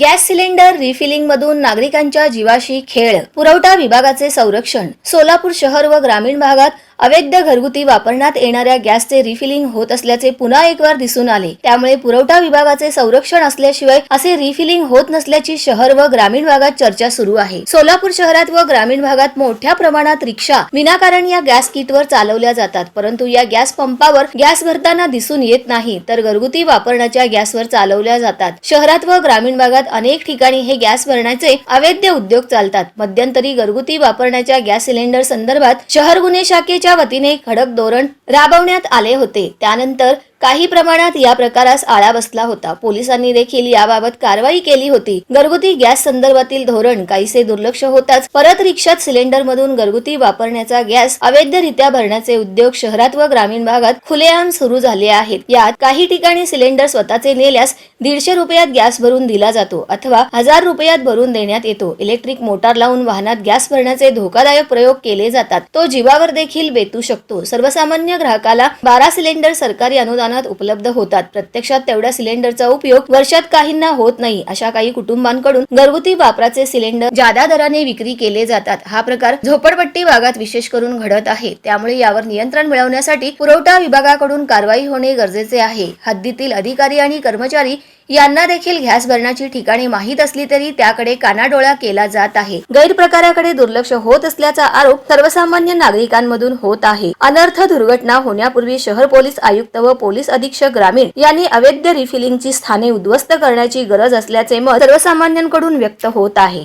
Gas cylinder refilling मधून नागरिकांच्या जीवाशी खेळ पुरवठा विभागाचे संरक्षण सोलापूर शहर व ग्रामीण भागात अवैध घरगुती वापरण्यात येणाऱ्या गॅसचे रिफिलिंग होत असल्याचे पुन्हा एकवार दिसून आले. त्यामुळे पुरवठा विभागाचे संरक्षण असल्याशिवाय असे रिफिलिंग होत नसल्याची शहर व ग्रामीण भागात चर्चा सुरू आहे. सोलापूर शहरात व ग्रामीण भागात मोठ्या प्रमाणात रिक्षा विनाकारण या गॅस किटवर चालवल्या जातात. परंतु या गॅस पंपावर गॅस भरताना दिसून येत नाही तर घरगुती वापरण्याच्या गॅसवर चालवल्या जातात. शहरात व ग्रामीण भागात अनेक ठिकाणी हे गॅस भरण्याचे अवैध उद्योग चालतात. मध्यंतरी घरगुती वापरण्याच्या गॅस सिलेंडर संदर्भात शहर गुन्हे शाखेच्या वतीने खडक धोरण राबवण्यात आले होते. त्यानंतर काही प्रमाणात या प्रकारास आळा बसला होता. पोलिसांनी देखील याबाबत कारवाई केली होती. घरगुती गॅस संदर्भातील धोरण काहीसे दुर्लक्ष होताच परत रिक्षात सिलेंडर मधून घरगुती वापरण्याचा गॅस अवैधरित्या भरण्याचे उद्योग शहरात व ग्रामीण भागात खुलेआम सुरू झाले आहेत. यात काही ठिकाणी सिलेंडर स्वतःचे नेल्यास दीडशे रुपयात गॅस भरून दिला जातो अथवा हजार रुपयात भरून देण्यात येतो. इलेक्ट्रिक मोटार लावून वाहनात गॅस भरण्याचे धोकादायक प्रयोग केले जातात. तो जीवावर देखील बेतू शकतो. सर्वसामान्य ग्राहकाला बारा सिलेंडर सरकारी अनुदान अनुदानात उपलब्ध होतात. प्रत्यक्षात तेवढ्या सिलेंडरचा उपयोग वर्षात काहींना होत नाही अशा काही कुटुंबांकडून घरगुती वापराचे सिलेंडर जादा दराने विक्री केले जातात. हा प्रकार झोपडपट्टी भागात विशेष करून घडत आहे. त्यामुळे यावर नियंत्रण मिळवण्यासाठी पुरवठा विभागाकडून कारवाई होणे गरजेचे आहे. हद्दीतील अधिकारी आणि कर्मचारी यांना देखील गॅस भरण्याची ठिकाणे माहीत असली तरी त्याकडे कानाडोळा केला जात आहे. गैरप्रकाराकडे दुर्लक्ष होत असल्याचा आरोप सर्वसामान्य नागरिकांमधून होत आहे. अनर्थ दुर्घटना होण्यापूर्वी शहर पोलीस आयुक्त व पोलीस पोलीस अधीक्षक ग्रामीण यांनी अवैध रिफिलिंगची स्थाने उद्ध्वस्त करण्याची गरज असल्याचे मत सर्वसामान्यांकडून व्यक्त होत आहे.